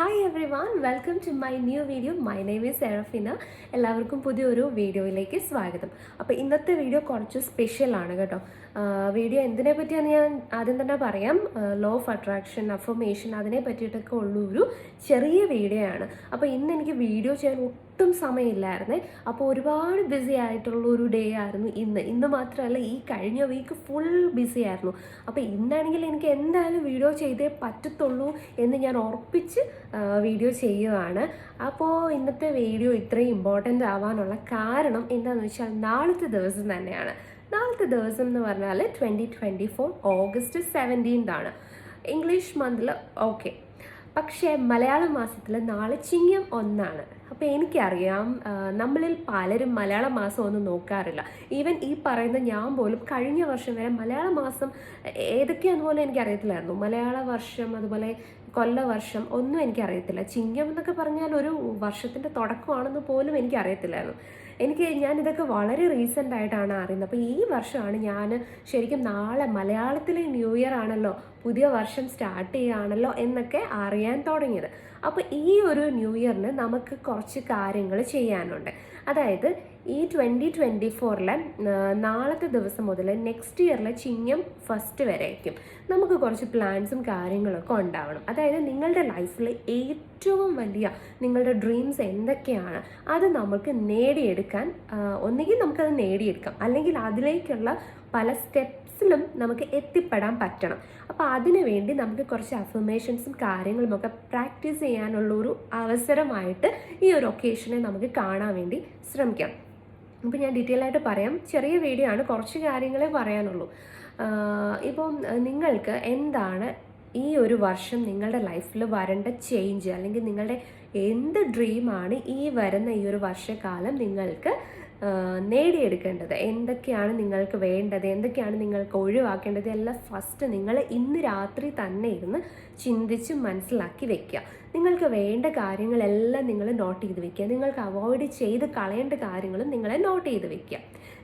Hi everyone welcome to my new video my name is Serafina എല്ലാവർക്കും പുതിയൊരു വീഡിയോയിലേക്ക് സ്വാഗതം. അപ്പോൾ ഇന്നത്തെ വീഡിയോ കുറച്ച് സ്പെഷ്യലാണ് കേട്ടോ. വീഡിയോ എന്തിനെ പറ്റിയാന്ന് ഞാൻ ആദ്യം തന്നെ പറയാം. ലോ ഓഫ് അട്രാക്ഷൻ അഫർമേഷൻ അതിനെ പറ്റിയിട്ടൊക്കെ ഉള്ളൊരു ചെറിയ വീഡിയോ ആണ്. അപ്പോൾ ഇന്ന് എനിക്ക് വീഡിയോ ചെയ്യാൻ ഒട്ടും സമയമില്ലായിരുന്നു. അപ്പോൾ ഒരുപാട് ബിസി ആയിട്ടുള്ള ഒരു ഡേ ആയിരുന്നു ഇന്ന്. ഇന്ന് മാത്രമല്ല ഈ കഴിഞ്ഞ വീക്ക് ഫുൾ ബിസി ആയിരുന്നു. അപ്പോൾ ഇന്നാണെങ്കിൽ എനിക്ക് എന്തായാലും വീഡിയോ ചെയ്തേ പറ്റത്തുള്ളൂ എന്ന് ഞാൻ ഉറപ്പിച്ച് വീഡിയോ ചെയ്യുവാണ്. അപ്പോൾ ഇന്നത്തെ വീഡിയോ ഇത്രയും ഇമ്പോർട്ടന്റ് ആവാനുള്ള കാരണം എന്താണെന്ന് വെച്ചാൽ നാളത്തെ ദിവസം തന്നെയാണ്. നാളത്തെ ദിവസം എന്ന് പറഞ്ഞാൽ ട്വന്റി ട്വന്റി ഫോർ ഓഗസ്റ്റ് സെവന്റീൻതാണ് ഇംഗ്ലീഷ് മന്തിൽ ഓക്കെ പക്ഷേ മലയാള മാസത്തിൽ നാളെ ചിങ്ങം ഒന്നാണ്. അപ്പോൾ എനിക്കറിയാം നമ്മളിൽ പലരും മലയാള മാസം ഒന്നും നോക്കാറില്ല. ഈവൻ ഈ പറയുന്ന ഞാൻ പോലും കഴിഞ്ഞ വർഷം വരെ മലയാള മാസം ഏതൊക്കെയാണെന്ന് പോലും എനിക്കറിയത്തില്ലായിരുന്നു. മലയാള വർഷം അതുപോലെ കൊല്ലവർഷം ഒന്നും എനിക്കറിയത്തില്ല. ചിങ്ങം എന്നൊക്കെ പറഞ്ഞാൽ ഒരു വർഷത്തിന്റെ തുടക്കമാണെന്ന് പോലും എനിക്കറിയത്തില്ലായിരുന്നു. എനിക്ക് ഞാൻ ഇതൊക്കെ വളരെ റീസെന്റ് ആയിട്ടാണ് അറിയുന്നത്. അപ്പോൾ ഈ വർഷമാണ് ഞാൻ ശരിക്കും നാളെ മലയാളത്തിലെ ന്യൂ ഇയർ ആണല്ലോ പുതിയ വർഷം സ്റ്റാർട്ട് ചെയ്യുകയാണല്ലോ എന്നൊക്കെ അറിയാൻ തുടങ്ങിയത്. അപ്പോൾ ഈ ഒരു ന്യൂ ഇയറിന് നമുക്ക് കുറച്ച് കാര്യങ്ങൾ ചെയ്യാനുണ്ട്. അതായത് ഈ ട്വന്റി ട്വന്റി ഫോറിലെ നാളത്തെ ദിവസം മുതൽ നെക്സ്റ്റ് ഇയറിലെ ചിങ്ങം ഫസ്റ്റ് വരെയായിരിക്കും. നമുക്ക് കുറച്ച് പ്ലാൻസും കാര്യങ്ങളൊക്കെ ഉണ്ടാവണം. അതായത് നിങ്ങളുടെ ലൈഫിൽ ഏറ്റവും വലിയ നിങ്ങളുടെ ഡ്രീംസ് എന്തൊക്കെയാണ്? അത് നമുക്ക് നേടിയെടുക്കാൻ ഒന്നുകിൽ നമുക്കത് നേടിയെടുക്കാം. അല്ലെങ്കിൽ അതിലേക്കുള്ള പല സ്റ്റെപ്സിലും നമുക്ക് എത്തിപ്പെടാൻ പറ്റണം. അപ്പോൾ അതിനു വേണ്ടി നമുക്ക് കുറച്ച് അഫർമേഷൻസും കാര്യങ്ങളും ഒക്കെ പ്രാക്ടീസ് ചെയ്യാനുള്ള ഒരു അവസരമായിട്ട് ഈ ഒരു ഒക്കേഷനെ നമുക്ക് കാണാൻ വേണ്ടി ശ്രമിക്കാം. ഇപ്പം ഞാൻ ഡീറ്റെയിൽ ആയിട്ട് പറയാം. ചെറിയ വീഡിയോ ആണ്. കുറച്ച് കാര്യങ്ങളെ പറയാനുള്ളൂ. ഇപ്പം നിങ്ങൾക്ക് എന്താണ് ഈ ഒരു വർഷം നിങ്ങളുടെ ലൈഫിൽ വരേണ്ട ചേഞ്ച് അല്ലെങ്കിൽ നിങ്ങളുടെ എന്ത് ഡ്രീമാണ് ഈ വരുന്ന ഈ ഒരു വർഷക്കാലം നിങ്ങൾക്ക് നേടിയെടുക്കേണ്ടത്. എന്തൊക്കെയാണ് നിങ്ങൾക്ക് വേണ്ടത്? എന്തൊക്കെയാണ് നിങ്ങൾക്ക് ഒഴിവാക്കേണ്ടത്? എല്ലാം ഫസ്റ്റ് നിങ്ങൾ ഇന്ന് രാത്രി തന്നെ ഇരുന്ന് ചിന്തിച്ച് മനസ്സിലാക്കി വെക്കുക. നിങ്ങൾക്ക് വേണ്ട കാര്യങ്ങളെല്ലാം നിങ്ങൾ നോട്ട് ചെയ്ത് വെക്കുക. നിങ്ങൾക്ക് അവോയ്ഡ് ചെയ്ത് കളയേണ്ട കാര്യങ്ങളും നിങ്ങളെ നോട്ട് ചെയ്ത് വെക്കുക.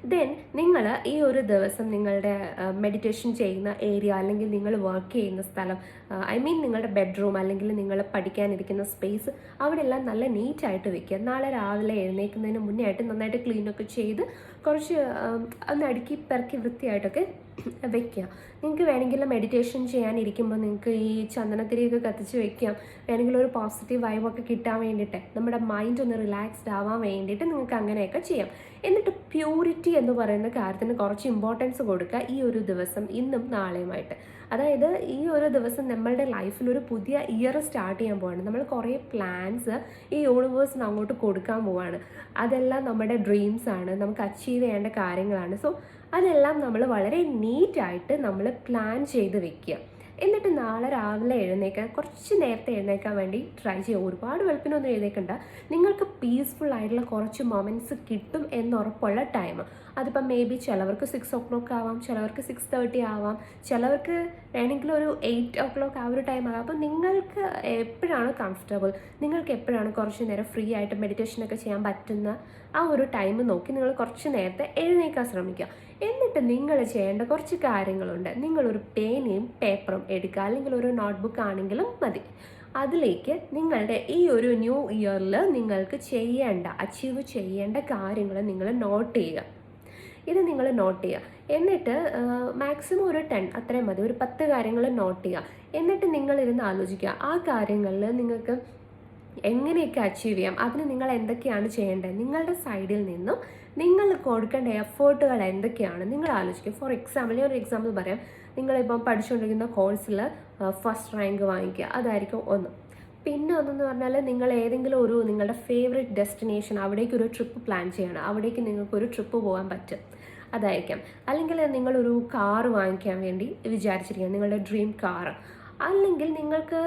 ദെൻ നിങ്ങൾ ഈ ഒരു ദിവസം നിങ്ങളുടെ മെഡിറ്റേഷൻ ചെയ്യുന്ന ഏരിയ അല്ലെങ്കിൽ നിങ്ങൾ വർക്ക് ചെയ്യുന്ന സ്ഥലം ഐ മീൻ നിങ്ങളുടെ ബെഡ്റൂം അല്ലെങ്കിൽ നിങ്ങൾ പഠിക്കാനിരിക്കുന്ന സ്പേസ് അവിടെ എല്ലാം നല്ല നീറ്റായിട്ട് വെക്കുക. നാളെ രാവിലെ എഴുന്നേൽക്കുന്നതിന് മുന്നേ ആയിട്ട് നന്നായിട്ട് ക്ലീനൊക്കെ ചെയ്ത് കുറച്ച് ഒന്ന് അടുക്കി പെറുക്കി വൃത്തിയായിട്ടൊക്കെ വെക്കുക നിങ്ങൾക്ക് വേണമെങ്കിൽ മെഡിറ്റേഷൻ ചെയ്യാനിരിക്കുമ്പോൾ നിങ്ങൾക്ക് ഈ ചന്ദനത്തിരിയൊക്കെ കത്തിച്ച് വെക്കാം വേണമെങ്കിൽ ഒരു പോസിറ്റീവ് വൈബൊക്കെ കിട്ടാൻ വേണ്ടിയിട്ട് നമ്മുടെ മൈൻഡ് ഒന്ന് റിലാക്സ്ഡ് ആവാൻ വേണ്ടിയിട്ട് നിങ്ങൾക്ക് അങ്ങനെയൊക്കെ ചെയ്യാം. എന്നിട്ട് പ്യൂരിറ്റി എന്ന് പറയുന്ന കാര്യത്തിന് കുറച്ച് ഇമ്പോർട്ടൻസ് കൊടുക്കുക ഈ ഒരു ദിവസം ഇന്നും നാളെയുമായിട്ട്. അതായത് ഈ ഒരു ദിവസം നമ്മളുടെ ലൈഫിൽ ഒരു പുതിയ ഇയർ സ്റ്റാർട്ട് ചെയ്യാൻ പോവാണ്. നമ്മൾ കുറേ പ്ലാൻസ് ഈ യൂണിവേഴ്സിന് അങ്ങോട്ട് കൊടുക്കാൻ പോവാണ്. അതെല്ലാം നമ്മുടെ ഡ്രീംസ് ആണ്. നമുക്ക് അച്ചീവ് ചെയ്യേണ്ട കാര്യങ്ങളാണ്. സോ അതെല്ലാം നമ്മൾ വളരെ നീറ്റായിട്ട് നമ്മൾ പ്ലാൻ ചെയ്ത് വെക്കുക. എന്നിട്ട് നാളെ രാവിലെ എഴുന്നേക്കാൻ കുറച്ച് നേരത്തെ എഴുന്നേക്കാൻ വേണ്ടി ട്രൈ ചെയ്യുക ഒരുപാട് വെളുപ്പിനൊന്നും എഴുന്നേക്കണ്ട. നിങ്ങൾക്ക് പീസ്ഫുൾ ആയിട്ടുള്ള കുറച്ച് മൊമെന്റ്സ് കിട്ടും എന്നുറപ്പുള്ള ടൈം അതിപ്പം മേ ബി ചിലവർക്ക് സിക്സ് ഓ ക്ലോക്ക് ആവാം ചിലവർക്ക് സിക്സ് തേർട്ടി ആവാം ചിലവർക്ക് വേണമെങ്കിൽ ഒരു എയ്റ്റ് ഓ ക്ലോക്ക് ആ ഒരു ടൈം ആകാം. അപ്പോൾ നിങ്ങൾക്ക് എപ്പോഴാണ് കംഫർട്ടബിൾ നിങ്ങൾക്ക് എപ്പോഴാണ് കുറച്ച് നേരം ഫ്രീ ആയിട്ട് മെഡിറ്റേഷനൊക്കെ ചെയ്യാൻ പറ്റുന്ന ആ ഒരു ടൈം നോക്കി നിങ്ങൾ കുറച്ച് നേരത്തെ എഴുന്നേക്കാൻ ശ്രമിക്കുക. എന്നിട്ട് നിങ്ങൾ ചെയ്യേണ്ട കുറച്ച് കാര്യങ്ങളുണ്ട്. നിങ്ങളൊരു പേനയും പേപ്പറും എടുക്കുക. അല്ലെങ്കിൽ ഒരു നോട്ട്ബുക്ക് ആണെങ്കിലും മതി. അതിലേക്ക് നിങ്ങളുടെ ഈ ഒരു ന്യൂ ഇയറിൽ നിങ്ങൾക്ക് ചെയ്യേണ്ട അച്ചീവ് ചെയ്യേണ്ട കാര്യങ്ങൾ നിങ്ങൾ നോട്ട് ചെയ്യുക. ഇത് നിങ്ങൾ നോട്ട് ചെയ്യുക. എന്നിട്ട് മാക്സിമം ഒരു ടെൻ അത്രയും മതി. ഒരു പത്ത് കാര്യങ്ങൾ നോട്ട് ചെയ്യുക. എന്നിട്ട് നിങ്ങളിരുന്ന് ആലോചിക്കുക ആ കാര്യങ്ങളിൽ നിങ്ങൾക്ക് എങ്ങനെയൊക്കെ അച്ചീവ് ചെയ്യാം? അതിന് നിങ്ങൾ എന്തൊക്കെയാണ് ചെയ്യേണ്ടത്? നിങ്ങളുടെ സൈഡിൽ നിന്നും നിങ്ങൾ കൊടുക്കേണ്ട എഫേർട്ടുകൾ എന്തൊക്കെയാണ്? നിങ്ങൾ ആലോചിക്കുക ഫോർ എക്സാമ്പിൾ ഞാൻ ഒരു എക്സാമ്പിൾ പറയാം. നിങ്ങളിപ്പം പഠിച്ചുകൊണ്ടിരിക്കുന്ന കോഴ്സിൽ ഫസ്റ്റ് റാങ്ക് വാങ്ങിക്കുക. അതായിരിക്കും ഒന്ന്. പിന്നെ ഒന്നെന്ന് പറഞ്ഞാൽ നിങ്ങൾ ഏതെങ്കിലും ഒരു നിങ്ങളുടെ ഫേവറേറ്റ് ഡെസ്റ്റിനേഷൻ അവിടേക്ക് ഒരു ട്രിപ്പ് പ്ലാൻ ചെയ്യണം. അവിടേക്ക് നിങ്ങൾക്ക് ഒരു ട്രിപ്പ് പോകാൻ പറ്റും. അതായിരിക്കാം. അല്ലെങ്കിൽ നിങ്ങളൊരു കാർ വാങ്ങിക്കാൻ വേണ്ടി വിചാരിച്ചിരിക്കുക നിങ്ങളുടെ ഡ്രീം കാർ അല്ലെങ്കിൽ നിങ്ങൾക്ക്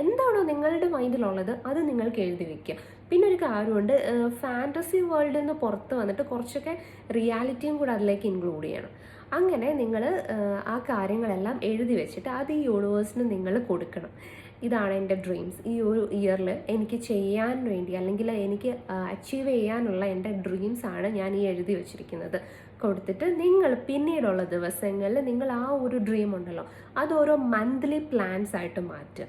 എന്താണോ നിങ്ങളുടെ മൈൻഡിലുള്ളത് അത് നിങ്ങൾക്ക് എഴുതി വെക്കുക. പിന്നെ ഒരു കാര്യമുണ്ട് ഫാന്റസി വേൾഡിൽ നിന്ന് പുറത്ത് വന്നിട്ട് കുറച്ചൊക്കെ റിയാലിറ്റിയും കൂടെ അതിലേക്ക് ഇൻക്ലൂഡ് ചെയ്യണം. അങ്ങനെ നിങ്ങൾ ആ കാര്യങ്ങളെല്ലാം എഴുതി വെച്ചിട്ട് അത് ഈ യൂണിവേഴ്സിന് നിങ്ങൾ കൊടുക്കണം. ഇതാണ് എന്റെ ഡ്രീംസ് ഈ ഒരു ഇയറിൽ എനിക്ക് ചെയ്യാൻ വേണ്ടി അല്ലെങ്കിൽ എനിക്ക് അച്ചീവ് ചെയ്യാനുള്ള എന്റെ ഡ്രീംസ് ആണ് ഞാൻ ഈ എഴുതി വെച്ചിരിക്കുന്നത്. കൊടുത്തിട്ട് നിങ്ങൾ പിന്നീടുള്ള ദിവസങ്ങളിൽ നിങ്ങൾ ആ ഒരു ഡ്രീം ഉണ്ടല്ലോ അത് ഓരോ മന്ത്ലി പ്ലാൻസ് ആയിട്ട് മാറ്റുക.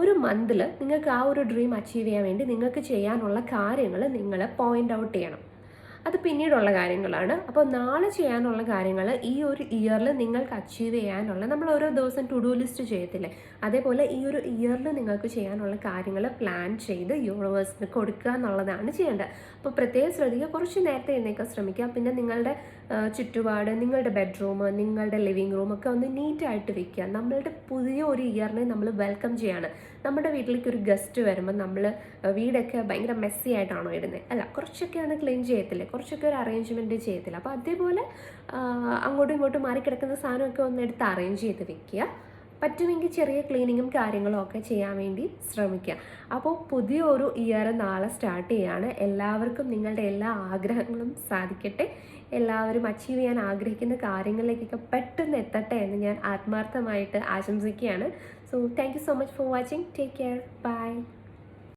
ഒരു മന്തിൽ നിങ്ങൾക്ക് ആ ഒരു ഡ്രീം അച്ചീവ് ചെയ്യാൻ വേണ്ടി നിങ്ങൾക്ക് ചെയ്യാനുള്ള കാര്യങ്ങൾ നിങ്ങൾ പോയിന്റ് ഔട്ട് ചെയ്യണം. അത് പിന്നീടുള്ള കാര്യങ്ങളാണ്. അപ്പോൾ നാളെ ചെയ്യാനുള്ള കാര്യങ്ങൾ ഈ ഒരു ഇയറിൽ നിങ്ങൾക്ക് അച്ചീവ് ചെയ്യാനുള്ള നമ്മൾ ഓരോ ദിവസം ടു ഡു ലിസ്റ്റ് ചെയ്യത്തില്ലേ? അതേപോലെ ഈ ഒരു ഇയറിൽ നിങ്ങൾക്ക് ചെയ്യാനുള്ള കാര്യങ്ങൾ പ്ലാൻ ചെയ്ത് യൂണിവേഴ്സിന് കൊടുക്കുക എന്നുള്ളതാണ് ചെയ്യേണ്ടത്. അപ്പോൾ പ്രത്യേകം ശ്രദ്ധിക്കുക. കുറച്ച് നേരത്തെ എഴുന്നേക്കാൻ ശ്രമിക്കുക. പിന്നെ നിങ്ങളുടെ ചുറ്റുപാട് നിങ്ങളുടെ ബെഡ്റൂം നിങ്ങളുടെ ലിവിങ് റൂം ഒക്കെ ഒന്ന് നീറ്റായിട്ട് വെക്കുക. നമ്മളുടെ പുതിയ ഒരു ഇയറിനെ നമ്മൾ വെൽക്കം ചെയ്യാണ്. നമ്മുടെ വീട്ടിലേക്ക് ഒരു ഗസ്റ്റ് വരുമ്പോൾ നമ്മൾ വീടൊക്കെ ഭയങ്കര മെസ്സി ആയിട്ടാണോ ഇടുന്നത് അല്ല കുറച്ചൊക്കെയാണ് ക്ലീൻ ചെയ്യത്തില്ലേ? കുറച്ചൊക്കെ ഒരു അറേഞ്ച്മെന്റ് ചെയ്യത്തില്ല? അപ്പോൾ അതേപോലെ അങ്ങോട്ടും ഇങ്ങോട്ടും മാറിക്കിടക്കുന്ന സാധനമൊക്കെ ഒന്ന് എടുത്ത് അറേഞ്ച് ചെയ്ത് വെക്കുക. പറ്റുമെങ്കിൽ ചെറിയ ക്ലീനിങ്ങും കാര്യങ്ങളും ഒക്കെ ചെയ്യാൻ വേണ്ടി ശ്രമിക്കുക. അപ്പോൾ പുതിയ ഒരു ഇയർ നാളെ സ്റ്റാർട്ട് ചെയ്യാണ്. എല്ലാവർക്കും നിങ്ങളുടെ എല്ലാ ആഗ്രഹങ്ങളും സാധിക്കട്ടെ. എല്ലാവരും അച്ചീവ് ചെയ്യാൻ ആഗ്രഹിക്കുന്ന കാര്യങ്ങളിലേക്കൊക്കെ പെട്ടെന്ന് എത്തട്ടെ എന്ന് ഞാൻ ആത്മാർത്ഥമായിട്ട് ആശംസിക്കുകയാണ്. So thank so much for watching take care bye